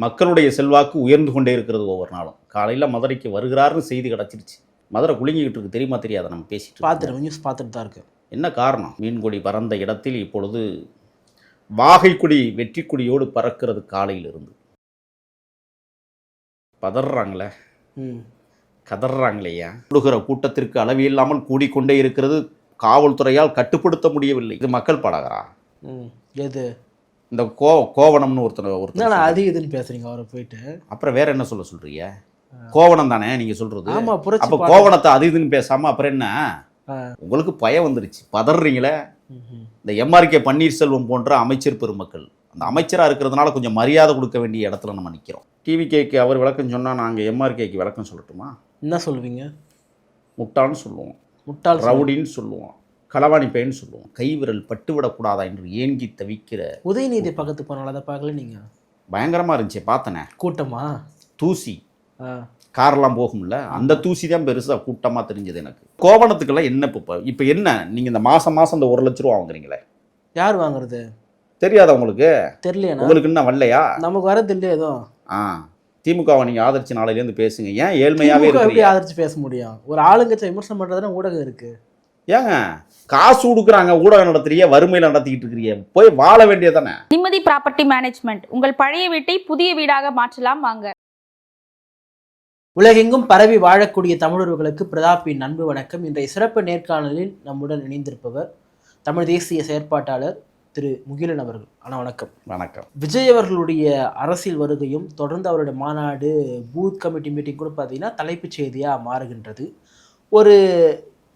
மக்களுடைய செல்வாக்கு உயர்ந்து கொண்டே இருக்கிறது ஒவ்வொரு நாளும். காலையில் மதுரைக்கு வருகிறாருன்னு செய்தி கிடச்சிருச்சு. மதுரை குலுங்கிக்கிட்டு இருக்கு. தெரியுமா தெரியாத நம்ம பேசிட்டு. பார்த்துருவேன் நியூஸ் பார்த்துட்டு தான் இருக்கு. என்ன காரணம்? மீன்கொடி பறந்த இடத்தில் இப்பொழுது வாகைக்குடி வெற்றி கொடியோடு பறக்கிறது காலையில் இருந்து பதறாங்களே? ம். கதறாங்களேயா கூடுகிற கூட்டத்திற்கு அளவில்லாமல் கூடிக்கொண்டே இருக்கிறது. காவல்துறையால் கட்டுப்படுத்த முடியவில்லை. இது மக்கள் பாடகரா? ம். எது? இந்த கோ கோவணம்னு ஒருத்தர் ஒருத்தர். அது இதுன்னு பேசுறீங்க அவரை போயிட்டு? அப்புறம் வேற என்ன சொல்ல சொல்றீங்க? கோவணம் தானே நீங்க சொல்றது? ஆமா அப்ப. கோவணத்தை அது இதுன்னு பேசாம அப்புறம் என்ன. உங்களுக்கு பயம் வந்துருச்சு. பதறீங்களே. இந்த எம்ஆர்கே பன்னீர்செல்வம் போன்ற அமைச்சர் பெருமக்கள். அந்த அமைச்சராக இருக்கிறதுனால கொஞ்சம் மரியாதை கொடுக்க வேண்டிய இடத்துல நம்ம நிற்கிறோம் டிவிகேக்கு அவர் விளக்கம் சொன்னால் நாங்கள் எம்ஆர்கேக்கு விளக்கம் சொல்லட்டுமா? என்ன சொல்லுவீங்க? முட்டான்னு சொல்லுவோம். முட்டாள். ரவுடின்னு சொல்லுவோம். களவாணி பையன்னு சொல்லுவோம். கைவிரல் பட்டுவிடக்கூடாதா என்று ஏங்கி தவிக்கிற உதயநிதி பக்கத்து போனால அதை பார்க்கல நீங்க? பயங்கரமாக இருந்துச்சு பார்த்தனே. கூட்டமா? தூசி. கார்லாம் போகும்ல? அந்த தூசி தான் பெருசாக கூட்டமாக தெரிஞ்சது எனக்கு. கோவணத்துக்கெல்லாம் என்ன இப்போ இப்போ என்ன? நீங்கள் இந்த மாதம் மாதம் இந்த ஒரு லட்ச ரூபா வாங்குறீங்களே. யார் வாங்குறது? தெரியாதா உங்களுக்கு? தெரியலையா உங்களுக்கு என்ன வரலையா? நமக்கு வரது இல்லையா எதுவும் ஆ. திமுகவை நீங்கள் ஆதரிச்சு நாளையிலேருந்து பேசுங்க. ஏன் ஏழ்மையாகவே ஆதரிச்சு பேச முடியும்? ஒரு ஆளுங்கட்சி விமர்சனம் பண்றதுன்னா ஊடகம் இருக்கு. ஏங்க காசு கொடுக்குறாங்க ஊடகம் நடத்துறீங்க வறுமையில் நடத்திக்கிட்டு இருக்கிறீங்க போய் வாழ வேண்டியதானே நிம்மதி ப்ராப்பர்ட்டி மேனேஜ்மெண்ட். உங்கள் பழைய வீட்டை புதிய வீடாக மாற்றலாம் வாங்க. உலகெங்கும் பரவி வாழக்கூடிய தமிழர்களுக்கு பிரதாப்பின் அன்பு வணக்கம். இன்றைய சிறப்பு நேர்காணலில் நம்முடன் இணைந்திருப்பவர் தமிழ் தேசிய செயற்பாட்டாளர் திரு முகிலன் அவர்கள். அண்ணா வணக்கம். வணக்கம். விஜய் அவர்களுடைய அரசியல் வருகையும் தொடர்ந்து அவருடைய மாநாடு பூத் கமிட்டி மீட்டிங் கூட பார்த்தீங்கன்னா தலைப்புச் செய்தியாக மாறுகின்றது. ஒரு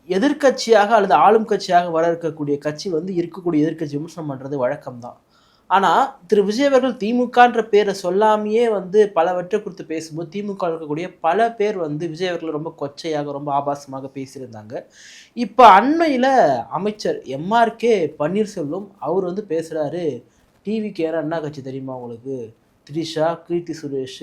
எதிர்க்கட்சியாக அல்லது ஆளும் கட்சியாக வர இருக்கக்கூடிய கட்சி வந்து இருக்கக்கூடிய எதிர்க்கட்சி விமர்சனம் பண்ணுறது வழக்கம்தான். ஆனால் திரு. விஜய் அவர்கள் திமுகன்ற பேரை சொல்லாமையே வந்து பலவற்றை குறித்து பேசும்போது திமுக இருக்கக்கூடிய பல பேர் வந்து விஜய் அவர்கள் ரொம்ப கொச்சையாக ரொம்ப ஆபாசமாக பேசியிருந்தாங்க. இப்போ அண்மையில் அமைச்சர் எம்ஆர்கே பன்னீர்செல்வம் அவர் வந்து பேசுகிறாரு டிவிக்கு ஏற அண்ணா கட்சி தெரியுமா உங்களுக்கு? த்ரிஷா கீர்த்தி சுரேஷ்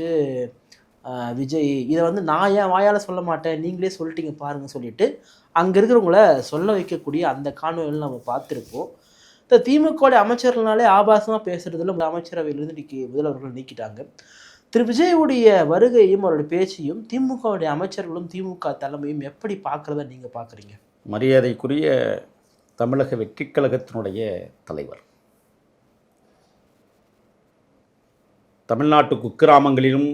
விஜய். இதை வந்து நான் ஏன் வாயால் சொல்ல மாட்டேன்? நீங்களே சொல்லிட்டீங்க பாருங்க சொல்லிட்டு அங்கே இருக்கிறவங்கள சொல்ல வைக்கக்கூடிய அந்த காணொலிகள் நம்ம பார்த்துருப்போம். இந்த திமுகவுடைய அமைச்சர்கள்னாலே ஆபாசமாக பேசுகிறதுல அமைச்சரவையிலிருந்து இன்றைக்கி முதல்வர்கள் நீக்கிட்டாங்க. திரு. விஜயுடைய வருகையும் அவருடைய பேச்சையும் திமுகவுடைய அமைச்சர்களும் திமுக தலைமையும் எப்படி பார்க்குறத நீங்கள் பார்க்குறீங்க? மரியாதைக்குரிய தமிழக வெற்றி கழகத்தினுடைய தலைவர். தமிழ்நாட்டு குக்கிராமங்களிலும்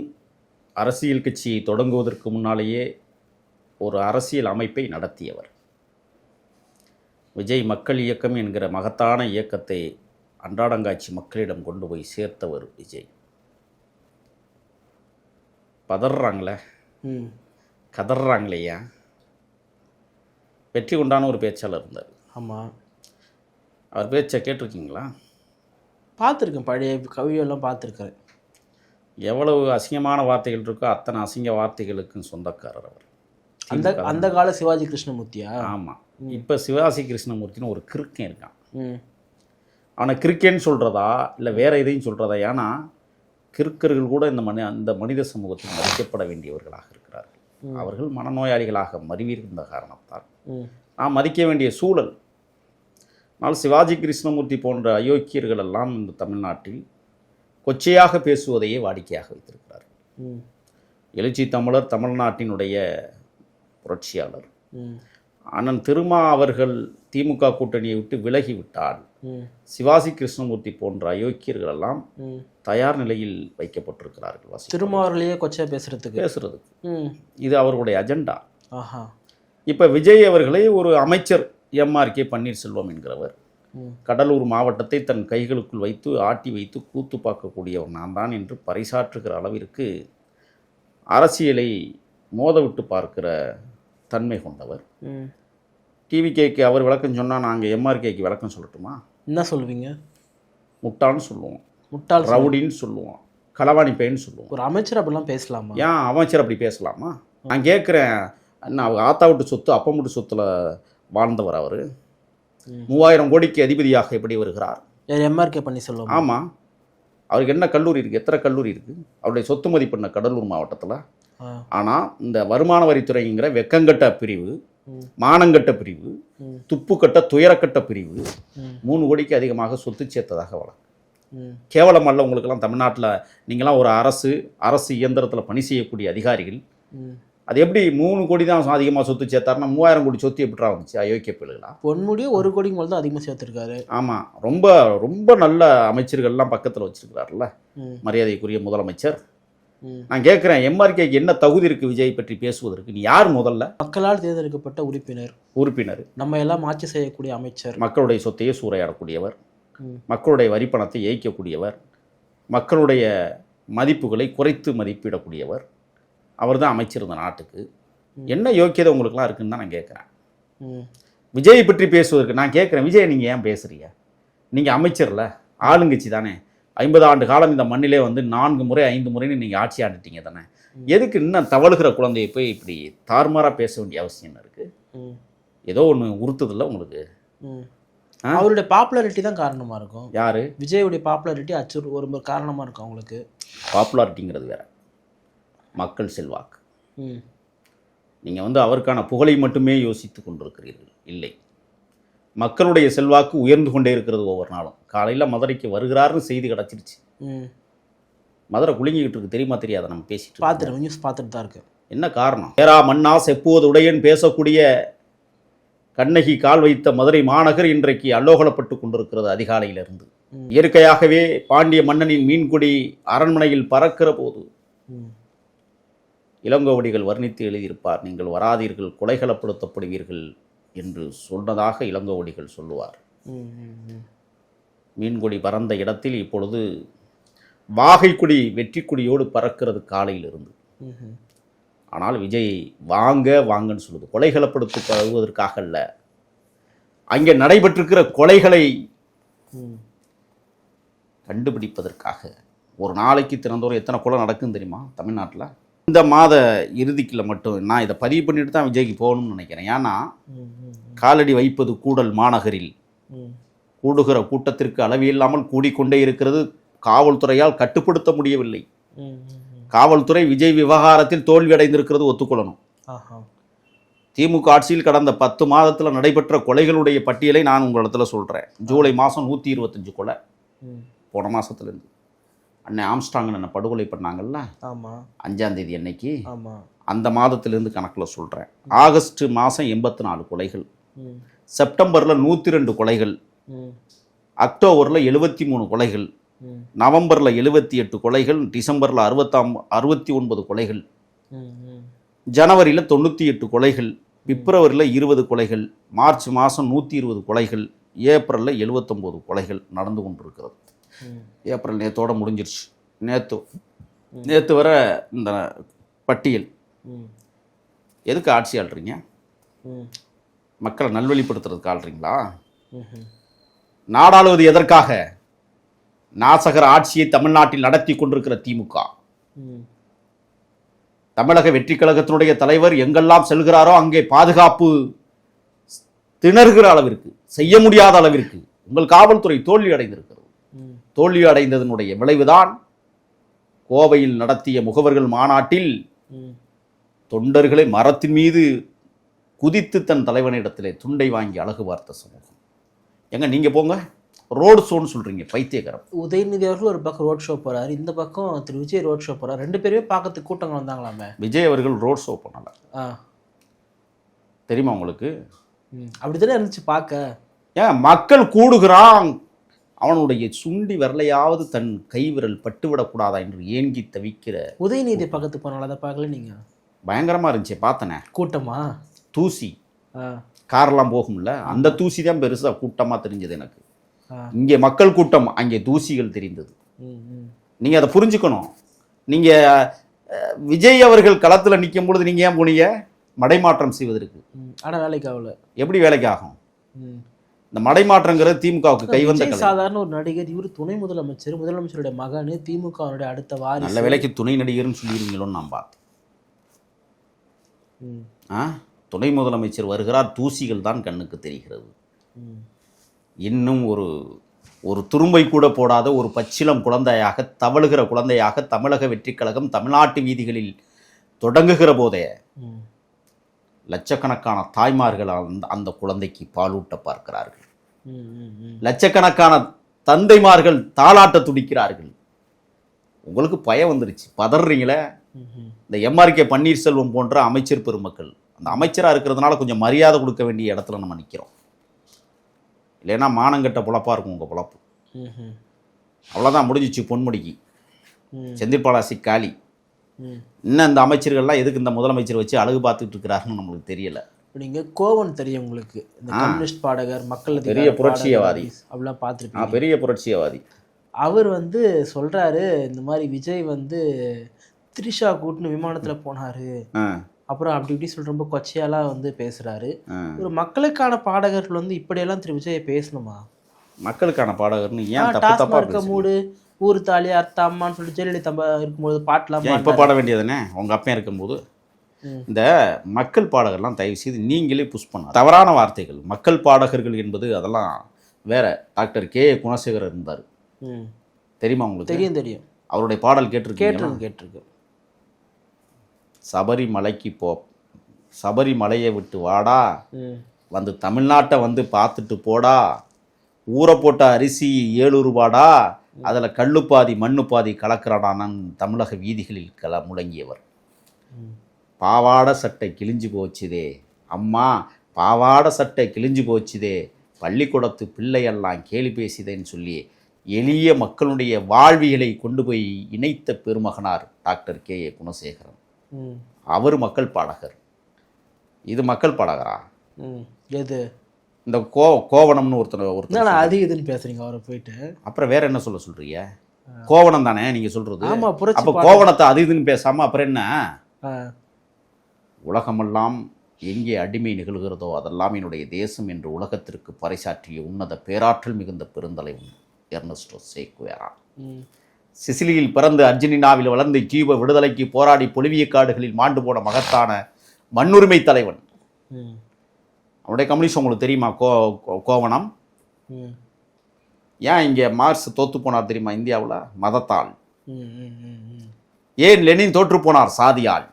அரசியல் கட்சியை தொடங்குவதற்கு முன்னாலேயே ஒரு அரசியல் அமைப்பை நடத்தியவர். விஜய் மக்கள் இயக்கம் என்கிற மகத்தான இயக்கத்தை அன்றாடங்காட்சி மக்களிடம் கொண்டு போய் சேர்த்தவர் விஜய். பதறாங்களே கதறாங்களேயா வெற்றி உண்டான ஒரு பேச்சாளர் இருந்தார். ஆமாம் அவர் பேச்சை கேட்டிருக்கீங்களா? பார்த்துருக்கேன். பழைய கவியெல்லாம் பார்த்துருக்கேன். எவ்வளவு அசிங்கமான வார்த்தைகள் இருக்கோ அத்தனை அசிங்க வார்த்தைகளுக்கும் சொந்தக்காரர் அவர். அந்த அந்த கால சிவாஜி கிருஷ்ணமூர்த்தியா? ஆமாம் இப்போ சிவாசி கிருஷ்ணமூர்த்தின்னு ஒரு கிறுக்கன் இருக்கான். அவனை கிறுக்கேன்னு சொல்கிறதா இல்லை வேற எதையும் சொல்கிறதா ஏன்னா கிறுக்கர்கள் கூட இந்த மனி அந்த மனித சமூகத்தில் மதிக்கப்பட வேண்டியவர்களாக இருக்கிறார்கள். அவர்கள் மனநோயாளிகளாக மருவியிருந்த காரணத்தால். நாம் மதிக்க வேண்டிய சூழல். ஆனால் சிவாஜி கிருஷ்ணமூர்த்தி போன்ற அயோக்கியர்கள் எல்லாம் இந்த தமிழ்நாட்டில் கொச்சையாக பேசுவதையே வாடிக்கையாக வைத்திருக்கிறார்கள். எழுச்சி தமிழர் தமிழ்நாட்டினுடைய புரட்சியாளர். அண்ணன் திருமா அவர்கள் திமுக கூட்டணியை விட்டு விலகிவிட்டால் சிவாஜி கிருஷ்ணமூர்த்தி போன்ற அயோக்கியர்கள் எல்லாம் தயார் நிலையில் வைக்கப்பட்டிருக்கிறார்கள் திருமாவர்களையே கொச்சை பேசுறதுக்கு. பேசுறதுக்கு. இது அவர்களுடைய அஜெண்டா. இப்போ விஜய் அவர்களை ஒரு அமைச்சர் எம்ஆர்கே பன்னீர்செல்வம் என்கிறவர் கடலூர் மாவட்டத்தை தன் கைகளுக்குள் வைத்து ஆட்டி வைத்து கூத்து பார்க்கக்கூடியவர் நான் தான் என்று பறைசாற்றுகிற அளவிற்கு அரசியலை மோதவிட்டு பார்க்கிற தன்மை கொண்டவர். டிவிகேக்கு அவர் விளக்கம் சொன்னால் நாங்கள் எம்ஆர்கேக்கு விளக்கம் சொல்லட்டுமா? என்ன சொல்லுவீங்க முட்டான்னு சொல்லுவோம். முட்டாள். ரவுடின்னு சொல்லுவோம். களவாணி பையன்னு சொல்லுவோம். ஒரு அமைச்சர் அப்படிலாம் பேசலாமா? ஏன் அமைச்சர் அப்படி பேசலாமா? நான் கேட்குறேன் அவங்க ஆத்தா விட்டு சொத்து அப்பா விட்டு சொத்துல வாழ்ந்தவர் அவர். மூவாயிரம் கோடிக்கு அதிபதியாக எப்படி வருகிறார்? எம்ஆர்கே பண்ணி சொல்லுவோம்? ஆமாம் அவருக்கு என்ன கல்லூரி இருக்குது எத்தனை கல்லூரி இருக்குது அவருடைய சொத்து மதிப்பு என்ன? கடலூர் மாவட்டத்தில்? ஆனால் இந்த வருமான வரித்துறைங்கிற வெக்கங்கட்ட பிரிவு. மானங்கட்ட பிரிவு. துப்புக்கட்ட துயரக்கட்ட பிரிவு. மூணு கோடிக்கு அதிகமாக சொத்து சேர்த்ததாக வழக்கு. ம். கேவலமல்ல உங்களுக்கெல்லாம் தமிழ்நாட்டில் நீங்களாம் ஒரு அரசு அரசு இயந்திரத்தில் பணி செய்யக்கூடிய அதிகாரிகள். அது எப்படி மூணு கோடி தான் அதிகமாக சொத்து சேர்த்தாருன்னா மூவாயிரம் கோடி சொத்து எப்படிடா வந்துச்சு? அயோக்கிய பிள்ளைகளா? பொன்முடியும் ஒரு கோடி மேல் தான் அதிகமாக சேர்த்துருக்காரு. ஆமாம் ரொம்ப ரொம்ப நல்ல அமைச்சர்கள்லாம் பக்கத்தில் வச்சிருக்கிறாருல்ல. மரியாதைக்குரிய முதலமைச்சர். நான் கேட்குறேன் எம்ஆர்கேக்கு என்ன தகுதி இருக்குது விஜய் பற்றி பேசுவதற்கு? நீ யார் முதல்ல? மக்களால் தேர்ந்தெடுக்கப்பட்ட உறுப்பினர். உறுப்பினர். நம்ம எல்லாம் ஆட்சி செய்யக்கூடிய அமைச்சர். மக்களுடைய சொத்தையே சூறையாடக்கூடியவர். மக்களுடைய வரிப்பணத்தை ஏய்க்கக்கூடியவர். மக்களுடைய மதிப்புகளை குறைத்து மதிப்பிடக்கூடியவர். அவர் தான் அமைச்சர் இந்த நாட்டுக்கு. என்ன யோக்கியதை உங்களுக்குலாம் இருக்குன்னு தான் நான் கேட்குறேன் விஜயை பற்றி பேசுவதற்கு நான் கேட்குறேன் விஜய் நீங்கள் ஏன் பேசுறீங்க? நீங்கள் அமைச்சர்ல ஆளுங்கட்சி தானே. ஐம்பது ஆண்டு காலம் இந்த மண்ணிலே வந்து நான்கு முறை ஐந்து முறைன்னு நீங்கள் ஆட்சி ஆண்டுட்டீங்க தானே? எதுக்கு இன்னும் தவழுகிற குழந்தையை போய் இப்படி தாறுமாறாக பேச வேண்டிய அவசியம் என்ன இருக்குது ஏதோ ஒன்று உறுத்துதில்ல உங்களுக்கு? அவருடைய பாப்புலாரிட்டி தான் காரணமா இருக்கும். யார்? விஜயுடைய பாப்புலாரிட்டி அச்சு ஒரு ஒரு காரணமா இருக்கும் அவங்களுக்கு. பாப்புலாரிட்டிங்கிறது வேற. மக்கள் செல்வாக்கு. நீங்கள் வந்து அவருக்கான புகழை மட்டுமே யோசித்து கொண்டிருக்கிறீர்கள். இல்லை. மக்களுடைய செல்வாக்கு உயர்ந்து கொண்டே இருக்கிறது ஒவ்வொரு நாளும். காலையில் மதுரைக்கு வருகிறாருன்னு செய்தி கிடச்சிருச்சு. மதுரை குலுங்கிக்கிட்டு இருக்கு. தெரியுமா தெரியாத? நம்ம பேசிட்டு. பார்த்துட்டு நியூஸ் பார்த்துட்டு தான் இருக்கு. என்ன காரணம்? ஏரா மன்னா செப்புவது உடையன் பேசக்கூடிய கண்ணகி கால் வைத்த மதுரை மாநகர் இன்றைக்கு அல்லோகலப்பட்டு கொண்டிருக்கிறது அதிகாலையிலிருந்து. இயற்கையாகவே பாண்டிய மன்னனின் மீன்குடி அரண்மனையில் பறக்கிற போது இளங்கோவடிகள் வர்ணித்து எழுதியிருப்பார். நீங்கள் வராதீர்கள். கொலைகளப்படுத்தப்படுவீர்கள் என்று சொன்னதாக இளங்கோவடிகள் சொல்லுவார். மீன்கொடி பறந்த இடத்தில் இப்பொழுது வாகைக்குடி வெற்றிக்குடியோடு பறக்கிறது காலையிலிருந்து. ம்ஹும். ஆனால் விஜய் வாங்க வாங்கன்னு சொல்லுது. கொலைகளப்படுத்துவதற்காக அல்ல. அங்கே நடைபெற்றிருக்கிற கொலைகளை கண்டுபிடிப்பதற்காக ஒரு நாளைக்கு தினந்தோறும் எத்தனை கொலை நடக்குன்னு தெரியுமா தமிழ்நாட்டில்? இந்த மாத இறுதிக்குள்ள மட்டும் நான் இதை பதிவு பண்ணிட்டு தான் விஜய்க்கு போகணும்னு நினைக்கிறேன். ஏன்னா காலடி வைப்பது கூடல் மாநகரில். கூடுகிற கூட்டத்திற்கு அளவில்லாமல் கூடிக்கொண்டே இருக்கிறது காவல்துறையால் கட்டுப்படுத்த முடியவில்லை. காவல்துறை விஜய் விவகாரத்தில் தோல்வி அடைந்திருக்கிறது ஒத்துக்கொள்ளணும். திமுக ஆட்சியில் கடந்த பத்து மாதத்தில் நடைபெற்ற கொலைகளுடைய பட்டியலை நான் உங்களிடத்துல சொல்கிறேன் ஜூலை மாதம் நூற்றி இருபத்தஞ்சு கொலை. போன மாதத்துலேருந்து அன்னை ஆம்ஸ்டாங் என்ன படுகொலை பண்ணாங்கல்ல? ஆமாம் அஞ்சாந்தேதி அன்னைக்கு? ஆமாம் அந்த மாதத்திலிருந்து கணக்கில் சொல்கிறேன் ஆகஸ்ட் மாதம் எண்பத்தி நாலு கொலைகள். செப்டம்பரில் நூற்றி ரெண்டு கொலைகள் அக்டோபரில் எழுபத்தி மூணு கொலைகள். நவம்பரில் எழுபத்தி எட்டு கொலைகள். டிசம்பரில் அறுபத்தாம் அறுபத்தி ஒன்பது கொலைகள். ஜனவரியில் தொண்ணூற்றி எட்டு கொலைகள். பிப்ரவரியில் இருபது கொலைகள். மார்ச் மாதம் நூற்றி இருபது கொலைகள். ஏப்ரலில் எழுபத்தொம்போது கொலைகள் நடந்து கொண்டிருக்கிறது. ஏப்ரல் நேத்தோட முடிஞ்சிருச்சு. நேத்து நேத்து வர இந்த பட்டியல். எதுக்கு ஆட்சி ஆள்றீங்க? மக்களை நல்வழிப்படுத்துறதுக்கு ஆள்றீங்களா. நாடாளுவது எதற்காக நாசகர ஆட்சியை தமிழ்நாட்டில் நடத்தி கொண்டிருக்கிற திமுக? தமிழக வெற்றி கழகத்தினுடைய தலைவர் எங்கெல்லாம் செல்கிறாரோ அங்கே பாதுகாப்பு திணறுகிற அளவிற்கு செய்ய முடியாத அளவிற்கு உங்கள் காவல்துறை தோல்வி அடைந்திருக்கிறது ம் தோல்வி அடைந்ததனுடைய விளைவுதான் கோவையில் நடத்திய முகவர்கள் மாநாட்டில் தொண்டர்களை மரத்தின் மீது குதித்து தன் தலைவனிடத்திலே துண்டை வாங்கி அழகு பார்த்த சமூகம். எங்க நீங்க போங்க. ரோடு ஷோன்னு சொல்றீங்க பைத்தியகரம் உதயநிதி அவர்கள் ஒரு பக்கம் ரோட் ஷோ போறாரு இந்த பக்கம் திரு விஜய் ரோட் ஷோ போறாரு. ரெண்டு பேருமே பார்க்கறதுக்கு கூட்டங்கள் வந்தாங்களாமே. விஜய் அவர்கள் ரோட் ஷோ பண்ணல. ஆ. தெரியுமா உங்களுக்கு? ம். அப்படித்தானே இருந்துச்சு பார்க்க? ஏன் மக்கள் கூடுகிறான் அவனுடைய சுண்டி விரலையாவது தன் கை விரல் பட்டுவிடக்கூடாதா என்று ஏங்கி தவிக்கிற உதயநிதி பக்கத்துக்கு போனால அதை பார்க்கல நீங்க? பயங்கரமா இருந்துச்சு பார்த்தனே. கூட்டமா? தூசி. கார்லாம் போகும்ல? அந்த தூசி தான் பெருசா கூட்டமா தெரிஞ்சது எனக்கு. இங்கே மக்கள் கூட்டம் அங்கே தூசிகள் தெரிந்தது. நீங்கள் அதை புரிஞ்சுக்கணும். நீங்கள் விஜய் அவர்கள் களத்தில் நிற்கும் பொழுது நீங்கள் ஏன் போனீங்க? மடைமாற்றம் செய்வதற்கு. ஆனால் வேலைக்கு ஆகல. எப்படி வேலைக்கு ஆகும்? இந்த மடைமாற்றங்கிறது திமுகவுக்கு கலை சாதாரண ஒரு நடிகர் இவர் துணை முதலமைச்சர் முதலமைச்சருடைய மகன் திமுகவினுடைய அடுத்த வாரிசு. நல்ல வேலைக்கு துணை நடிகர்னு சொல்லிடுவீங்களோன்னு நான் பார்த்தேன். ஆ? துணை முதலமைச்சர் வருகிறார் தூசிகள் தான் கண்ணுக்கு தெரிகிறது. இன்னும் ஒரு ஒரு துரும்பை கூட போடாத ஒரு பச்சிலம் குழந்தையாக தவழுகிற குழந்தையாக தமிழக வெற்றிக் கழகம் தமிழ்நாட்டு வீதிகளில் தொடங்குகிற போதே லட்சக்கணக்கான தாய்மார்கள் அந்த அந்த குழந்தைக்கு பாலூட்ட பார்க்கிறார்கள் லட்சக்கணக்கான தந்தைமார்கள் தாளாட்ட துடிக்கிறார்கள் உங்களுக்கு பயம் வந்துருச்சு பதறீங்களே. இந்த எம்ஆர்கே பன்னீர்செல்வம் போன்ற அமைச்சர் பெருமக்கள் அந்த அமைச்சராக இருக்கிறதுனால கொஞ்சம் மரியாதை கொடுக்க வேண்டிய இடத்துல நம்ம நிற்கிறோம் இல்லைன்னா மானங்கட்ட பொழப்பா இருக்கும் உங்கள் பொழப்பு. அவ்வளோதான் முடிஞ்சிச்சு பொன்முடிக்கு ம். செந்தில் பாலாசி காலி ம். இன்னும் இந்த அமைச்சர்கள்லாம் எதுக்கு இந்த முதலமைச்சர் வச்சு அழகு பார்த்துட்டு இருக்கிறாருன்னு நம்மளுக்கு தெரியல நீங்க கோவன் தெரியும் உங்களுக்கு இந்த. கம்யூனிஸ்ட் பாடகர் மக்கள் பெரிய புரட்சியவாதி. அப்படிலாம் நான் பார்த்துருப்பீங்க பெரிய புரட்சியவாதி அவர் வந்து சொல்றாரு இந்த மாதிரி விஜய் வந்து த்ரிஷா கூட்டுன்னு விமானத்துல போனாரு அப்புறம் அப்படி இப்படி சொல்ற ரொம்ப கொச்சையாலாம் வந்து பேசுறாரு. ஒரு மக்களுக்கான பாடகர்கள் வந்து இப்படியெல்லாம் திரு விஜயை பேசணுமா மக்களுக்கான பாடகர்னு ஏன் தப்பு தப்பா? மூடு ஊர் தாலி அர்த்த அம்மான்னு சொல்லிட்டு ஜெயலலிதா இருக்கும்போது பாட்டுலாம் இப்போ. பாட வேண்டியதுனே உங்க அப்பன் இருக்கும்போது. இந்த மக்கள் பாடகர்லாம் தயவு செய்து நீங்களே புஷ் பண்ண தவறான வார்த்தைகள். மக்கள் பாடகர்கள் என்பது அதெல்லாம் வேற. Doctor K. குணசேகரர் இருந்தார். தெரியுமா உங்களுக்கு? தெரியும் தெரியும். அவருடைய பாடல் கேட்டிருக்கீங்களா கேட்டிருக்கு கேட்டிருக்கு. சபரிமலைக்கு போ சபரிமலையை விட்டு வாடா. வந்து தமிழ்நாட்டை வந்து பார்த்துட்டு போடா. ஊற போட்ட அரிசி ஏழு ரூபாடா அதில் கல்லு பாதி மண்ணு பாதி கலக்கிறாடானன் தமிழக வீதிகளில் கல முழங்கியவர். பாவாடை சட்டை கிழிஞ்சு போச்சுதே. அம்மா பாவாடை சட்டை கிழிஞ்சு போச்சுதே. பள்ளிக்கூடத்து பிள்ளையெல்லாம் கேலி பேசிதேன்னு சொல்லி எளிய மக்களுடைய வாழ்வியலை கொண்டு போய் இணைத்த பெருமகனார் டாக்டர் கே. ஏ. குணசேகரன். அவர் மக்கள் பாடகர். இது மக்கள் பாடகரா. எது? இந்த கோ கோவணம்னு ஒருத்தர் ஒருத்தர் அது இதுன்னு பேசுறீங்க அவரை போயிட்டு அப்புறம் வேற என்ன சொல்ல சொல்றீங்க கோவணம் தானே நீங்க சொல்றது ஆமா அப்ப. கோவணத்தை அது இதுன்னு பேசாம அப்புறம் என்ன. உலகமெல்லாம் எங்கே அடிமை நிகழ்கிறதோ அதெல்லாம் என்னுடைய தேசம் என்று உலகத்திற்கு பறைசாற்றிய உன்னத பேராற்றல் மிகுந்த பெருந்தலைவன் எர்னஸ்டோ சேக்குவேரா. சிசிலியில் பிறந்து அர்ஜென்டினாவில் வளர்ந்து கியூப விடுதலைக்கு போராடி பொலிவிய காடுகளில் மாண்டு போன மகத்தான மண்ணுரிமை தலைவன். அவனுடைய கம்யூனிஸ்ட் உங்களுக்கு தெரியுமா? கோ கோவணம். ஏன் இங்கே மார்க்ஸ் தோத்து போனார் தெரியுமா இந்தியாவில்? மதத்தால். ஏன் லெனின் தோற்று போனார்? சாதியால்.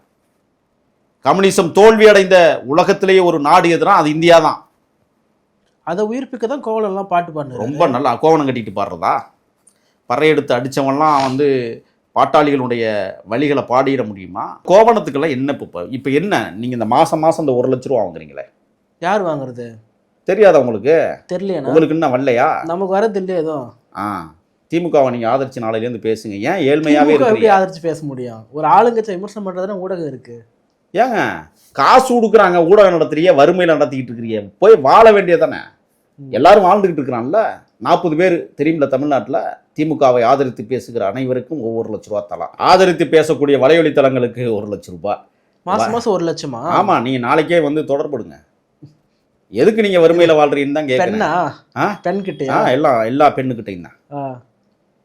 கம்யூனிசம் தோல்வி அடைந்த உலகத்திலேயே ஒரு நாடு எதுனா அது இந்தியா தான். அதை உயிர்ப்பிக்க தான் கோவலம் எல்லாம் பாட்டு பாடுனாரு. ரொம்ப நல்லா கோவணம் கட்டிட்டு பாடுறதா? பறை எடுத்து அடிச்சவன்லாம் வந்து பாட்டாளிகளுடைய வழிகளை பாடிட முடியுமா? கோவணத்துக்கெல்லாம் என்ன இப்போ இப்போ என்ன? நீங்கள் இந்த மாதம் மாதம் இந்த ஒரு லட்ச ரூபா வாங்குறீங்களே. யார் வாங்குறது? தெரியாதா உங்களுக்கு? தெரியலையா உங்களுக்கு என்ன வரலையா? நமக்கு வரது இல்லையா எதுவும் ஆ திமுகவை நீங்கள் ஆதரிச்சு நாளையிலேருந்து பேசுங்க. ஏன் ஏழ்மையாகவே எப்படி ஆதரிச்சு பேச முடியும்? ஒரு ஆளுங்கட்சி விமர்சனம் பண்றதுனா ஊடகம் இருக்கு. ஏங்க காசு கொடுக்குறாங்க ஊடகம் நடத்துறிய வறுமையில் நடத்திக்கிட்டு இருக்கிறீங்க. போய் வாழ வேண்டியதானே. எல்லாரும் வாழ்ந்துக்கிட்டு இருக்கிறான்ல? நாற்பது பேர் தெரியுமில்ல தமிழ்நாட்டில்? திமுகவை ஆதரித்து பேசுகிற அனைவருக்கும் ஒவ்வொரு லட்ச ரூபா தலாம் ஆதரித்து பேசக்கூடிய வலையொலி தளங்களுக்கு ஒரு லட்ச ரூபாய் மாசம் மாசம் ஒரு லட்சமா? ஆமா நீங்க நாளைக்கே வந்து தொடர்படுங்க எதுக்கு நீங்க வறுமையில வாழ்றீங்கன்னு தான் கேட்குறேன் பெண்ணா? ஆ? பெண் ஆ கிட்டயா எல்லாம் எல்லா பெண்ணுக்கிட்டையும் தான்.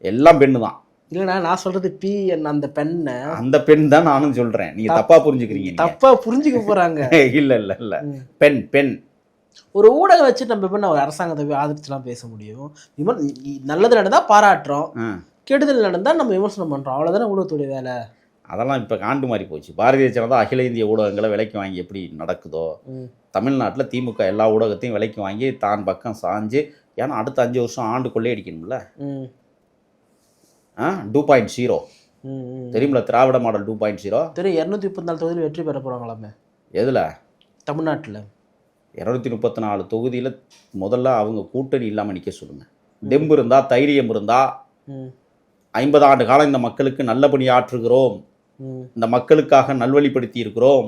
எல்லாம் பெண்ணு தான் இல்லைண்ணா நான் சொல்றது பி என் அந்த பெண்ணை. அந்த பெண் தான் நானும் சொல்றேன். நீங்க தப்பா புரிஞ்சுக்கிறீங்க. தப்பா புரிஞ்சுக்க போறாங்க. இல்ல இல்ல இல்ல. பெண் பெண். ஒரு ஊடகம் வச்சு நம்ம எப்படி ஒரு அரசாங்கத்தை போய் ஆதரிச்சுலாம் பேச முடியும்? விமர் நல்லது நடந்தா பாராட்டுறோம். கெடுதல் நடந்தா நம்ம விமர்சனம் பண்றோம். அவ்வளவுதானே ஊடகத்துடைய வேலை? அதெல்லாம் இப்போ காண்டு மாறி போச்சு பாரதிய ஜனதா அகில இந்திய ஊடகங்களை விலைக்கு வாங்கி எப்படி நடக்குதோ. தமிழ்நாட்டில் திமுக எல்லா ஊடகத்தையும் விலைக்கு வாங்கி தான் பக்கம் சாஞ்சு ஏன்னா அடுத்த அஞ்சு வருஷம் ஆண்டு கொள்ளையடிக்கணும்ல ம். ஆ டூ பாயிண்ட் ஜீரோ. தெரியுமில்ல Dravida model two point zero தெரியும் இரநூத்தி முப்பத்தி நாலு தொகுதியில் வெற்றி பெற போறாங்களாமே எதில் தமிழ்நாட்டுல இரநூத்தி முப்பத்தி நாலு தொகுதியில் முதல்ல அவங்க கூட்டணி இல்லாமல் நிற்க சொல்லுங்கள் தெம்பு இருந்தால் தைரியம் இருந்தால். ஐம்பது ஆண்டு காலம் இந்த மக்களுக்கு ஆற்றுகிறோம் ம். இந்த மக்களுக்காக நல்வழிப்படுத்தி இருக்கிறோம்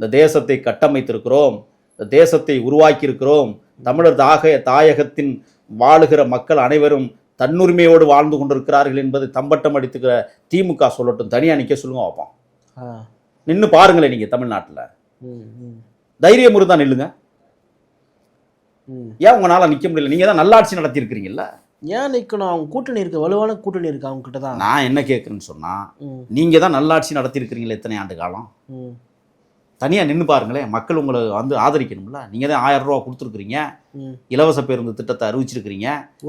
இந்த தேசத்தை கட்டமைத்திருக்கிறோம். இந்த தேசத்தை உருவாக்கி இருக்கிறோம் தமிழர் தாக தாயகத்தின் வாழுகிற மக்கள் அனைவரும் தன்னுரிமையோடு வாழ்ந்து கொண்டிருக்கிறார்கள் என்பதை தம்பட்டம் அடித்துக்கிற திமுக சொல்லட்டும் தனியாக நிற்க சொல்லுங்க ஆ. நின்று பாருங்களேன் நீங்கள் தமிழ்நாட்டில். தைரியம் இருந்தால் நில்லுங்க. ஏன் உங்களால் நிற்க முடியல? நீங்கள் தான் நல்லாட்சி நடத்தியிருக்கிறீங்கல்ல? ஏன் நிக்கணும்? அவங்க கூட்டணி இருக்கு வலுவான கூட்டணி இருக்கு அவங்க கிட்ட தான் நான் என்ன கேட்குறேன்னு சொன்னால் நீங்கள் தான் நல்லாட்சி நடத்தியிருக்கிறீங்களே இத்தனை ஆண்டு காலம். தனியாக நின்று பாருங்களேன் மக்கள் உங்களை வந்து ஆதரிக்கணும்ல. நீங்கள் தான் ஆயிரம் ரூபா கொடுத்துருக்குறீங்க. இலவச பேருந்து திட்டத்தை அறிவிச்சிருக்கிறீங்க.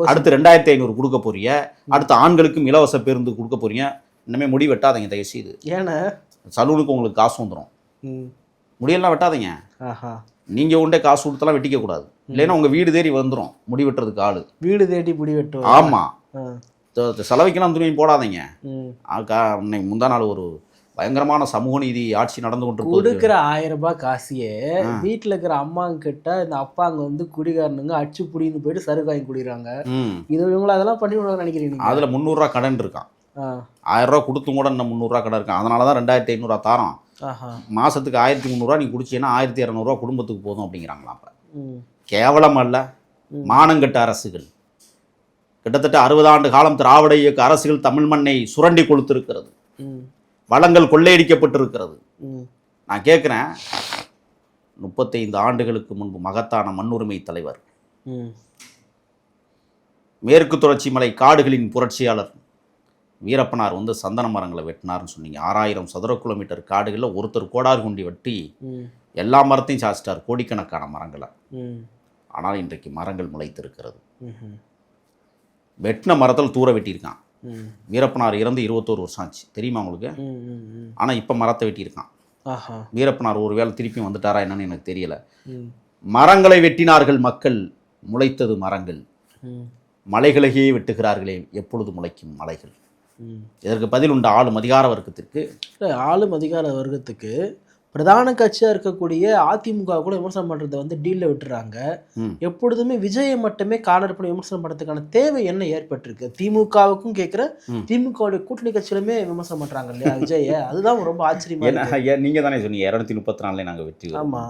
அடுத்து ரெண்டாயிரத்தி ஐநூறு கொடுக்க போறீங்க. அடுத்து ஆண்களுக்கும் இலவச பேருந்து கொடுக்க போறீங்க. இனிமேல் முடி வெட்டாதீங்க தயவுசெய்து. ஏன்னா? சலூனுக்கு உங்களுக்கு காசு வந்துடும் முடியெல்லாம் வெட்டாதீங்க. ஆஹா. நீங்கள் உண்டே காசு கொடுத்தலாம் வெட்டிக்க கூடாது. இல்லைன்னா உங்கள் வீடு தேடி வந்துடும் முடி வெட்டுறதுக்கு ஆள். வீடு தேடி முடி வெட்டுவோம் ஆமாம் செலவைக்கெல்லாம் துணி போடாதீங்க. இன்னைக்கு முந்தா நாள் ஒரு பயங்கரமான சமூக நீதி ஆட்சி நடந்து கொண்டிருப்பது கொடுக்குற ஆயிரம் ரூபாய் காசியே வீட்டுல இருக்கிற அம்மாங்க கிட்ட இந்த அப்பாங்க வந்து குடிகாரனுங்க அச்சு புடின்னு போயிட்டு சருகு வாங்கி குடிக்கிறாங்க. இது இவங்கள அதெல்லாம் பண்ணி நினைக்கிறீங்க? அதில் முந்நூறுரூவா கடன் இருக்கான். ஆயிரம் ரூபா கொடுத்தும் கூட இன்னும் முந்நூறுரூவா கடன் இருக்கான். அதனால தான் ரெண்டாயிரத்தி ஐநூறுரூவா தாரோம் மாதத்துக்கு ஆயிரத்தி முந்நூறுரூவா நீ குடிச்சீங்கன்னா ஆயிரத்தி இரநூறுவா குடும்பத்துக்கு போதும் அப்படிங்கிறாங்களாம் அப்போ ம். கேவலம் அல்ல. மானங்கெட்ட அரசுகள் கிட்டத்தட்ட அறுபது ஆண்டு காலம் திராவிட இயக்க அரசுகள் தமிழ் மண்ணை சுரண்டி கொளுத்திருக்கிறது. வளங்கள் கொள்ளையடிக்கப்பட்டிருக்கிறது. நான் கேட்குறேன் முப்பத்தைந்து ஆண்டுகளுக்கு முன்பு மகத்தான மண்ணுரிமை தலைவர். மேற்கு தொடர்ச்சி மலை காடுகளின் புரட்சியாளர் வீரப்பனார் வந்து சந்தன மரங்களை வெட்டினார்னு சொன்னீங்க ஆறாயிரம் சதுர கிலோமீட்டர் காடுகளில் ஒருத்தர் கோடார் குண்டி வெட்டி. எல்லா மரத்தையும் சாச்சிட்டார் கோடிக்கணக்கான மரங்களை. ஆனால் இன்றைக்கு மரங்கள் முளைத்திருக்கிறது. வெட்டின மரத்தில் தூர வெட்டியிருக்கான். வீரப்பனார் இறந்து இருபத்தோரு வருஷம் ஆச்சு தெரியுமா உங்களுக்கு. ஆனால் இப்போ மரத்தை வெட்டியிருக்கான் வீரப்பனார் ஒரு வேளை திருப்பி வந்துட்டாரா என்னன்னு எனக்கு தெரியல. மரங்களை வெட்டினார்கள் மக்கள் முளைத்தது மரங்கள். மலைகளையே வெட்டுகிறார்களே எப்பொழுது முளைக்கும் மலைகள். இதற்கு பதில் உண்டு ஆளும் அதிகார வர்க்கத்திற்கு ஆளும் அதிகார வர்க்கத்துக்கு பிரதான கட்சியா இருக்கக்கூடிய அதிமுக கூட விமர்சனம் பண்றதை வந்து டீல்ல விட்டுறாங்க. எப்பொழுதுமே விஜயை மட்டுமே பண்ணி விமர்சனம் பண்றதுக்கான தேவை என்ன ஏற்பட்டிருக்கு திமுகவுக்கும் கேட்கிற. திமுகவுடைய கூட்டணி கட்சியிலுமே விமர்சனம் பண்றாங்க இல்லையா விஜய அதுதான் ரொம்ப ஆச்சரியமா ஏன்னா இருக்கு. ஐயா, நீங்க தானே சொன்னீங்க இரநூத்தி முப்பத்தி நாலுல நாங்கள் வெற்றி பெறுவோம். ஆமா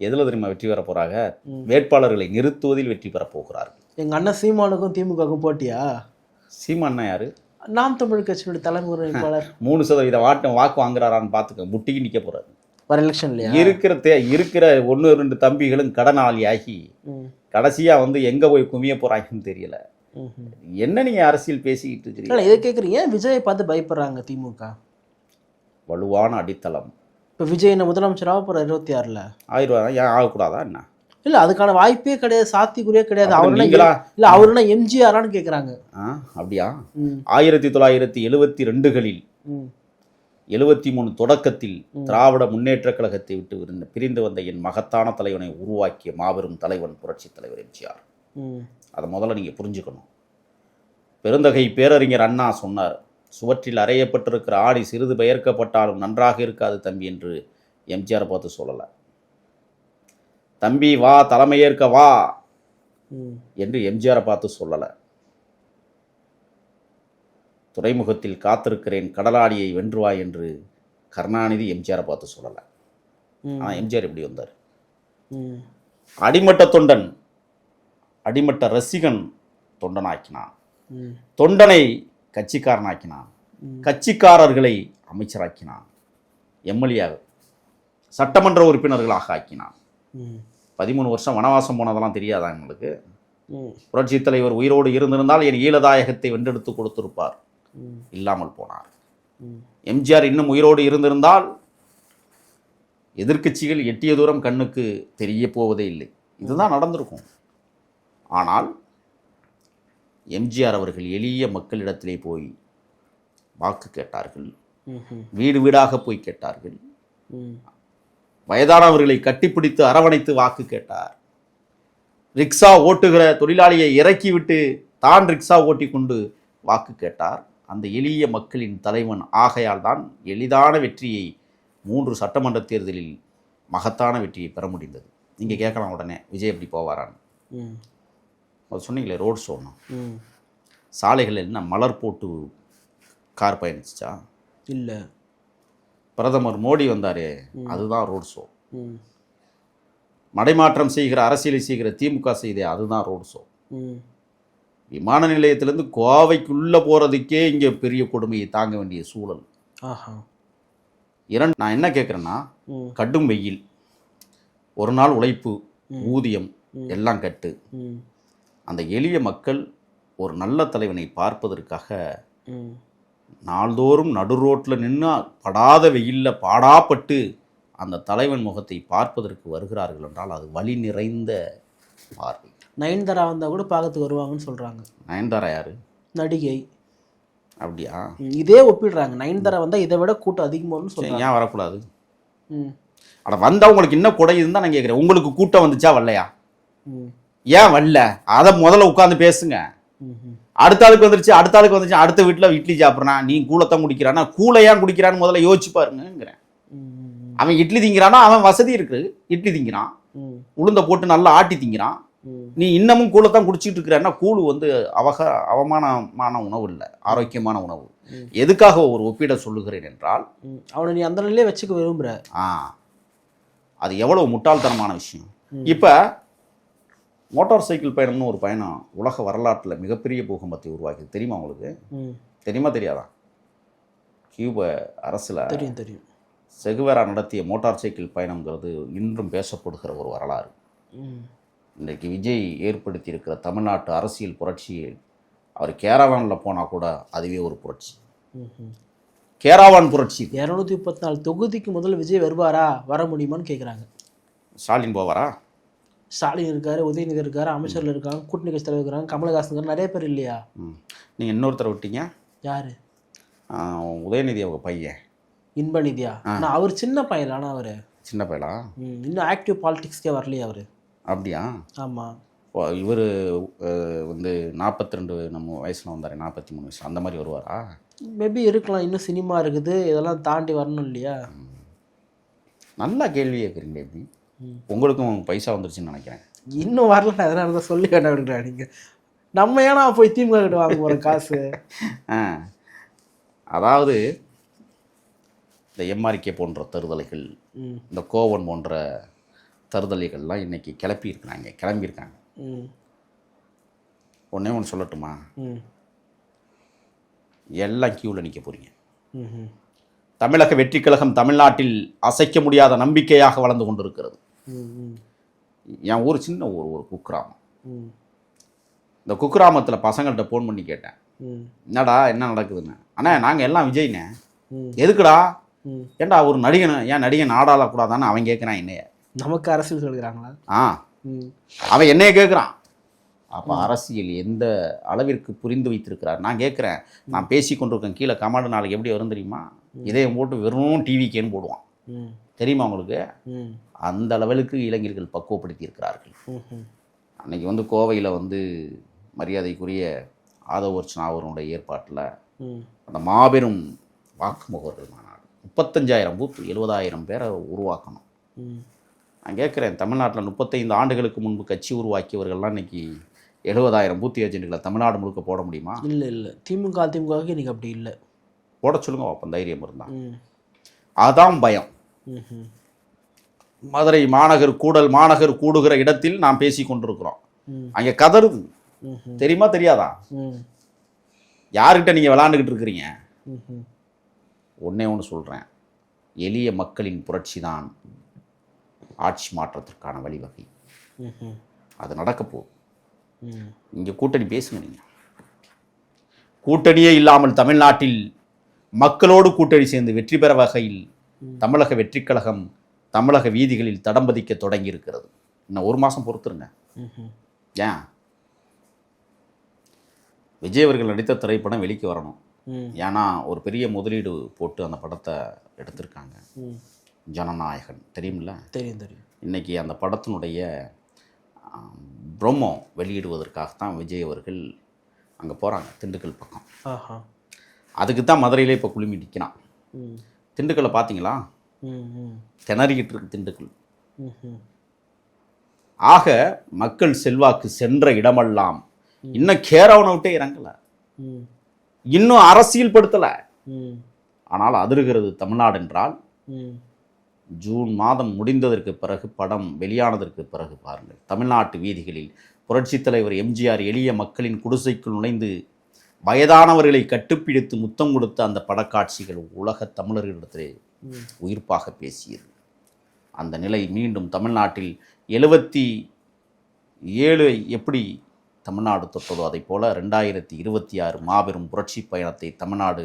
எதுல தெரியுமா வெற்றி பெற போறாங்க ம். வேட்பாளர்களை நிறுத்துவதில் வெற்றி பெற போகிறார்கள் எங்க அண்ணன் சீமானுக்கும் திமுகவுக்கும் போட்டியா சீமானா யாரு நாம் தமிழ் கட்சியினுடைய தலைமை ஒருங்கிணைப்பாளர் மூணு சதவீத வாட்டு வாக்கு வாங்குறாரான்னு பார்த்துக்க முட்டிக்கு நிக்க போறாரு. வர எலெக்ஷன் இல்லையா? இருக்கிற தே இருக்கிற ஒன்று ரெண்டு தம்பிகளும் கடனாளி ஆகி ம். கடைசியா வந்து எங்க போய் குமிய போறாங்கன்னு தெரியல. என்ன நீங்க அரசியல் பேசிக்கிட்டு இருக்கிறீங்க? இதை கேக்குறீங்க. ஏன் விஜயை பார்த்து பயப்படுறாங்க திமுக. வலுவான அடித்தளம். இப்ப விஜய் என்ன முதலமைச்சராக போற இருபத்தி ஆறுல? ஆயிரம் ஏன் ஆகக்கூடாதா என்ன? இல்ல அதுக்கான வாய்ப்பே கிடையாது சாத்தியக்குறியே கிடையாது. அவருனா இல்ல அவருனா எம்ஜிஆரான்னு கேக்குறாங்க. ஆ அப்படியா? ஆயிரத்தி தொள்ளாயிரத்தி எழுவத்தி ரெண்டுகளில் எழுவத்தி மூணு தொடக்கத்தில். திராவிட முன்னேற்றக் கழகத்தை விட்டு பிரிந்து வந்த என் மகத்தான தலைவனை உருவாக்கிய மாபெரும் தலைவன் புரட்சித் தலைவர் எம்ஜிஆர். அதை முதல்ல நீங்கள் புரிஞ்சுக்கணும். பெருந்தகை பேரறிஞர் அண்ணா சொன்னார் சுவற்றில் அறையப்பட்டிருக்கிற ஆடி சிறிது பெயர்க்கப்பட்டாலும் நன்றாக இருக்காது தம்பி என்று எம்ஜிஆரை பார்த்து சொல்லலை. தம்பி வா தலைமையேற்க வா. என்று எம்ஜிஆரை பார்த்து சொல்லலை. துறைமுகத்தில் காத்திருக்கிறேன் கடலாடியை வென்றுவா என்று கருணாநிதி எம்ஜிஆரை பார்த்து சொல்லலை. ஆனால் எம்ஜிஆர் எப்படி வந்தார்? அடிமட்ட தொண்டன் அடிமட்ட ரசிகன் தொண்டனாக்கினான். தொண்டனை கட்சிக்காரனாக்கினான். கட்சிக்காரர்களை அமைச்சராக்கினான். எம்எல்ஏ சட்டமன்ற உறுப்பினர்களாக ஆக்கினான். பதிமூணு வருஷம் வனவாசம் போனதெல்லாம் தெரியாதா எங்களுக்கு? ம், புரட்சித் தலைவர் உயிரோடு இருந்திருந்தால் என் ஈழதாயகத்தை வென்றெடுத்து கொடுத்திருப்பார். இல்லாமல் போனார். எம்ஜிஆர் இன்னும் உயிரோடு இருந்திருந்தால் எதிர்க்கட்சிகள் எட்டிய தூரம் கண்ணுக்கு தெரிய போவதே இல்லை. இதுதான் நடந்திருக்கும். ஆனால் எம்ஜிஆர் அவர்கள் எளிய மக்களிடத்திலே போய் வாக்கு கேட்டார்கள். வீடு வீடாக போய் கேட்டார்கள். வயதானவர்களை கட்டிப்பிடித்து அரவணைத்து வாக்கு கேட்டார். ரிக்ஷா ஓட்டுகிற தொழிலாளியை இறக்கிவிட்டு தான் ரிக்ஷா ஓட்டி கொண்டு வாக்கு கேட்டார். அந்த எளிய மக்களின் தலைவன் ஆகையால் தான் எளிதான வெற்றியை மூன்று சட்டமன்ற தேர்தலில் மகத்தான வெற்றியை பெற முடிந்தது. நீங்கள் கேட்கலாம் உடனே விஜய் எப்படி போவாரான்னு. ம், அது சொன்னீங்களே ரோட் ஷோன்னு ம். சாலைகள் என்ன மலர் போட்டு கார் பயணிச்சா? இல்ல. பிரதமர் மோடி வந்தாரே அதுதான் ரோட் ஷோ மடைமாற்றம் செய்கிற அரசியலை செய்கிற திமுக செய்தே அதுதான் ரோட் ஷோ விமான நிலையத்திலேருந்து கோவைக்குள்ளே போகிறதுக்கே இங்கே பெரிய கொடுமையை தாங்க வேண்டிய சூழல். இரண்டு நான் என்ன கேட்குறேன்னா கடும் வெயில் ஒரு நாள் உழைப்பு. ஊதியம். எல்லாம் கட்டு. அந்த எளிய மக்கள் ஒரு நல்ல தலைவனை பார்ப்பதற்காக நாள்தோறும் நடு ரோட்டில் நின்று படாத வெயிலில் பாடாப்பட்டு அந்த தலைவன் முகத்தை பார்ப்பதற்கு வருகிறார்கள் என்றால் அது வலி நிறைந்த பார்வை. நயன்தாரா வந்தா கூட பார்க்கறதுக்கு வருவாங்கன்னு சொல்றாங்க. நயன்தாரா யாரு? நடிகை. அப்படியா? இதே ஒப்பிடுறாங்க. நயன்தாரா வந்தா இதை விட கூட்டம் அதிகமாகும்னு சரி, சொல்றாங்க. ஏன் வரக்கூடாது? ம், அட வந்தா உங்களுக்கு என்ன குடையுதுன்னு தான் நான் கேட்குறேன் உங்களுக்கு கூட்டம் வந்துச்சா வரலையா ம். ஏன் வரல அதை முதல்ல உட்காந்து பேசுங்க. அடுத்த ஆளுக்கு வந்துருச்சு அடுத்த ஆளுக்கு வந்துச்சு அடுத்த வீட்டில் இட்லி சாப்பிட்றான் நீ கூலத்தான் குடிக்கிறானா கூலை ஏன் குடிக்கிறான்னு முதல்ல யோசிச்சு பாருங்கிறேன் அவன் இட்லி திங்கிறானா அவன் வசதி இருக்கு இட்லி திங்கிறான் உளுந்த போட்டு நல்லா ஆட்டி திங்கிறான் நீ இன்னமும் கூலத்தான் குடிச்சிட்டு இருக்கிறன்னா கூழ் வந்து அவக அவமானமான உணவு இல்லை ஆரோக்கியமான உணவு. எதுக்காக ஒரு ஒப்பிட சொல்லுகிறேன் என்றால் அவனை நீ அந்த நிலையிலே வச்சுக்க விரும்புற ஆ அது எவ்வளவு முட்டாள்தனமான விஷயம். இப்போ மோட்டார் சைக்கிள் பயணம்னு ஒரு பயணம் உலக வரலாற்றில் மிகப்பெரிய பூகம்பத்தை உருவாக்கியது. தெரியுமா உங்களுக்கு? தெரியுமா தெரியாதா? கியூப அரசில் தெரியும் தெரியும். செகுவேரா நடத்திய மோட்டார் சைக்கிள் பயணம்ங்கிறது இன்றும் பேசப்படுகிற ஒரு வரலாறு. இன்றைக்கு விஜய் ஏற்படுத்தி இருக்கிற தமிழ்நாட்டு அரசியல் புரட்சியில் அவர் கேரவானில் போனால் கூட அதுவே ஒரு புரட்சி. கேராவான் புரட்சி. இரநூத்தி முப்பத்தி நாலு தொகுதிக்கு முதல்ல விஜய் வருவாரா? வர முடியுமான்னு கேட்குறாங்க ஸ்டாலின் போவாரா? ஸ்டாலின் இருக்காரு உதயநிதி இருக்காரு அமைச்சர்கள் இருக்காங்க கூட்டணி கட்சி தலைவர் இருக்காங்க கமலஹாசன் நிறைய பேர் இல்லையா? நீங்கள் இன்னொருத்தரை விட்டீங்க. யாரு? உதயநிதி அவங்க பையன். இன்பநிதியா? ஆனால் அவர் சின்ன பையன் ஆனால் அவர். சின்ன பயலா இன்னும் ஆக்டிவ் பாலிடிக்ஸ்க்கே வரலையா அவர். அப்படியா? ஆமாம் இவர் வந்து நாற்பத்தி ரெண்டு நம்ம வயசில் வந்தார் நாற்பத்தி மூணு வயசு அந்த மாதிரி வருவாரா? மேபி இருக்கலாம் இன்னும் சினிமா இருக்குது இதெல்லாம் தாண்டி வரணும் இல்லையா? நல்லா கேள்வி கேட்குறீங்க எப்படி. உங்களுக்கும் பைசா வந்துருச்சுன்னு நினைக்கிறேன். இன்னும் வரல. அதனால தான் சொல்லி வேண்டாம் நீங்க. நம்ம ஏன்னா போய் திமுக கிட்ட வாங்க போகிறோம் காசு. அதாவது இந்த எம்ஆர்கே போன்ற தருதலைகள் இந்த கோவன் போன்ற தருதலைகள்லாம் இன்னைக்கு கிளப்பி இருக்கிறாங்க கிளம்பியிருக்காங்க ஒன்றே ஒன்று சொல்லட்டுமா? எல்லாம் கியூவில் நிற்க போகிறீங்க தமிழக வெற்றிக் கழகம் தமிழ்நாட்டில் அசைக்க முடியாத நம்பிக்கையாக வளர்ந்து கொண்டிருக்கிறது. என் ஊர் சின்ன ஊர் ஒரு குக்கிராமம். இந்த குக்கிராமத்தில் பசங்கள்கிட்ட ஃபோன் பண்ணி கேட்டேன். என்னடா என்ன நடக்குதுன்னு? அண்ணா நாங்கள் எல்லாம் விஜய்ண்ணே. எதுக்குடா? ம். ஏன்டா ஒரு நடிகன் ஏன் நடிகன் ஆடாளக்கூடாதான்னு அவன் கேட்குறான் என்னைய. நமக்கு அரசியல் சொல்கிறாங்களா ஆ. அவன் என்னைய கேட்குறான் அப்போ அரசியல் எந்த அளவிற்கு புரிந்து வைத்திருக்கிறார்? நான் கேட்குறேன் நான் பேசி கொண்டிருக்கேன். கீழே கமாண்டு நாளைக்கு எப்படி வரும் தெரியுமா? இதயம் போட்டு வெறும் டிவிக்கேன்னு போடுவான். தெரியுமா உங்களுக்கு? அந்த லெவலுக்கு இளைஞர்கள் பக்குவப்படுத்தி இருக்கிறார்கள் அன்னைக்கு வந்து கோவையில் வந்து மரியாதைக்குரிய ஆதவர்ச்சனா அவருடைய ஏற்பாட்டில் அந்த மாபெரும் வாக்கு முகவர்கள் மாநாடு முப்பத்தஞ்சாயிரம் பூத்து எழுபதாயிரம் பேரை உருவாக்கணும். நான் கேட்குறேன் தமிழ்நாட்டில் முப்பத்தைந்து ஆண்டுகளுக்கு முன்பு கட்சி உருவாக்கியவர்கள்லாம் இன்னைக்கு எழுபதாயிரம் பூத் ஏஜென்ட்களை தமிழ்நாடு முழுக்க போட முடியுமா? இல்லை இல்லை. திமுக திமுகவுக்கு இன்னைக்கு அப்படி இல்லை. போட சொல்லுங்க பார்ப்போம் தைரியம் இருந்தால் அதான் பயம். மதுரை மாநகர் கூடல் மாநகர் கூடுகிற இடத்தில் நாம் பேசி கொண்டிருக்கிறோம். அங்கே கதறுது. தெரியுமா தெரியாதா? யார்கிட்ட நீங்கள் விளாண்டுக்கிட்டு இருக்கிறீங்க? ஒன்றே ஒன்று சொல்கிறேன் எளிய மக்களின் புரட்சி தான் ஆட்சி மாற்றத்திற்கான வழிவகை. அது நடக்க போகுது. இங்கே கூட்டணி பேசுங்க நீங்கள் கூட்டணியே இல்லாமல் தமிழ்நாட்டில் மக்களோடு கூட்டணி சேர்ந்து வெற்றி பெற வகையில் தமிழக வெற்றிக் கழகம் தமிழக வீதிகளில் தடம் பதிக்க தொடங்கி இருக்கிறது இன்னும் ஒரு மாதம் பொறுத்துருங்க. ஏன்? விஜய் அவர்கள் நடித்த திரைப்படம் வெளிக்கு வரணும். ஏன்னா ஒரு பெரிய முதலீடு போட்டு அந்த படத்தை எடுத்திருக்காங்க. ஜனநாயகன். தெரியுமில்ல? தெரியும் தெரியும். இன்னைக்கு அந்த படத்தினுடைய ப்ரோமோ வெளியிடுவதற்காகத்தான் விஜய் அவர்கள் அங்கே போகிறாங்க திண்டுக்கல் பக்கம். அதுக்கு தான் மதுரையிலே இப்போ குழுமி நிற்கிறான் திண்டுக்கல்லை பார்த்தீங்களா திணறிக்கிட்டு இருக்கு திண்டுக்கல். ஆக மக்கள் செல்வாக்கு சென்ற இடமெல்லாம் இன்னும் கேரவனை விட்டே இறங்கலை. இன்னும் அரசியல் படுத்தலை. ஆனால் அதிருகிறது தமிழ்நாடு என்றால் ஜூன் மாதம் முடிந்ததற்கு பிறகு படம் வெளியானதற்கு பிறகு பாருங்கள். தமிழ்நாட்டு வீதிகளில் புரட்சித் தலைவர் எம்ஜிஆர் எளிய மக்களின் குடிசைக்குள் நுழைந்து வயதானவர்களை கட்டுப்பிடித்து முத்தம் கொடுத்த அந்த படக்காட்சிகள் உலக தமிழர்களிடத்திலே. உயிர்ப்பாக பேசியது. அந்த நிலை மீண்டும் தமிழ்நாட்டில் எழுபத்தி ஏழு எப்படி தமிழ்நாடு தொட்டதோ அதை போல ரெண்டாயிரத்தி இருபத்தி ஆறு மாபெரும் புரட்சி பயணத்தை தமிழ்நாடு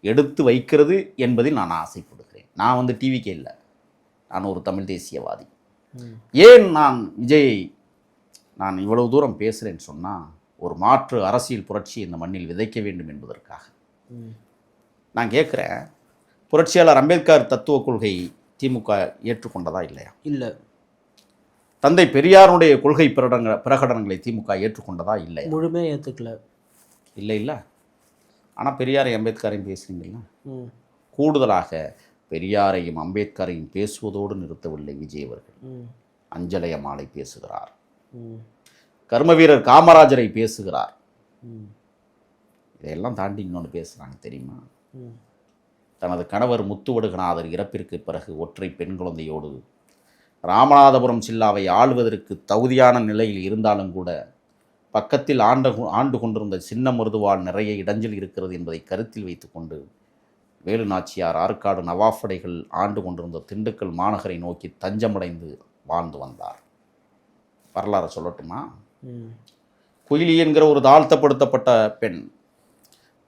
எடுத்து வைக்கிறது என்பதில் நான் ஆசைப்படுகிறேன். நான் வந்து டிவிக்கே இல்லை. நான் ஒரு தமிழ் தேசியவாதி. ஏன் நான் விஜயை நான் இவ்வளவு தூரம் பேசுகிறேன்னு சொன்னால் ஒரு மாற்று அரசியல் புரட்சி இந்த மண்ணில் விதைக்க வேண்டும் என்பதற்காக. நான் கேட்குறேன் புரட்சியாளர் அம்பேத்கர் தத்துவ கொள்கை திமுக ஏற்றுக்கொண்டதா இல்லையா? இல்லை. தந்தை பெரியாருடைய கொள்கை பிரகடன பிரகடனங்களை திமுக ஏற்றுக்கொண்டதா இல்லையா? முழுமையாக ஏற்றுக்கல இல்லை இல்லை. ஆனால் பெரியாரை அம்பேத்கரையும் பேசுறீங்கல்ல? ம். கூடுதலாக பெரியாரையும் அம்பேத்கரையும் பேசுவதோடு நிறுத்தவில்லை விஜய் அவர்கள். அஞ்சலய மாலை பேசுகிறார். கர்ம வீரர் காமராஜரை பேசுகிறார். இதையெல்லாம் தாண்டி இன்னொன்று பேசுகிறாங்க தெரியுமா? தனது கணவர் முத்துவடுகநாதர் இறப்பிற்கு பிறகு ஒற்றை பெண் குழந்தையோடு ராமநாதபுரம் சில்லாவை ஆளுவதற்கு தகுதியான நிலையில் இருந்தாலும் கூட பக்கத்தில் ஆண்ட ஆண்டு கொண்டிருந்த சின்ன மருதுவால் நிறைய இடைஞ்சல் இருக்கிறது என்பதை கருத்தில் வைத்துக்கொண்டு வேலு நாச்சியார் ஆற்காடு நவாஃபடைகள் ஆண்டு கொண்டிருந்த திண்டுக்கல் மாநகரை நோக்கி தஞ்சமடைந்து வாழ்ந்து வந்தார். வரலாறு சொல்லட்டுமா? குயிலி என்கிற ஒரு தாழ்த்தப்படுத்தப்பட்ட பெண்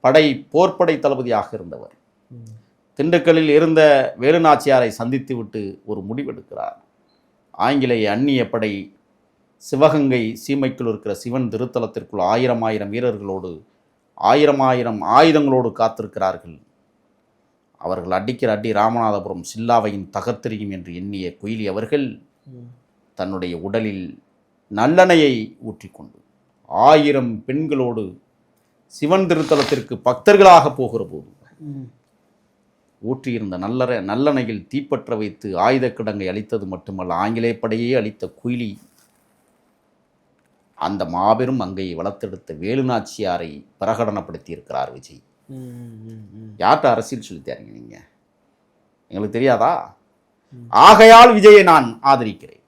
படை போர்ப்படை தளபதியாக இருந்தவர். திண்டுக்கல்லில் இருந்த வேலுநாச்சியாரை சந்தித்துவிட்டு ஒரு முடிவெடுக்கிறார். ஆங்கிலேய அந்நிய படை சிவகங்கை சீமைக்குள் இருக்கிற சிவன் திருத்தலத்திற்குள் ஆயிரம் ஆயிரம் வீரர்களோடு ஆயிரம் ஆயிரம் ஆயுதங்களோடு காத்திருக்கிறார்கள். அவர்கள் அடிக்கிற அடி ராமநாதபுரம் சில்லாவையும் தகர்த்தெறியும் என்று எண்ணிய குயிலி அவர்கள் தன்னுடைய உடலில் நல்லெண்ணெயை ஊற்றிக்கொண்டு ஆயிரம் பெண்களோடு சிவன் திருத்தலத்திற்கு பக்தர்களாக போகிற போது ஊற்றியிருந்த நல்லற நல்லெண்ணெயில் தீப்பற்ற வைத்து ஆயுத கிடங்கை அளித்தது மட்டுமல்ல ஆங்கிலேய படையே அளித்த குயிலி. அந்த மாபெரும் அங்கையை வளர்த்தெடுத்த வேலுநாச்சியாரை பிரகடனப்படுத்தி இருக்கிறார் விஜய் யார்கிட்ட அரசியல் சொல்லித்தாருங்க நீங்க? எங்களுக்கு தெரியாதா? ஆகையால் விஜயை நான் ஆதரிக்கிறேன்.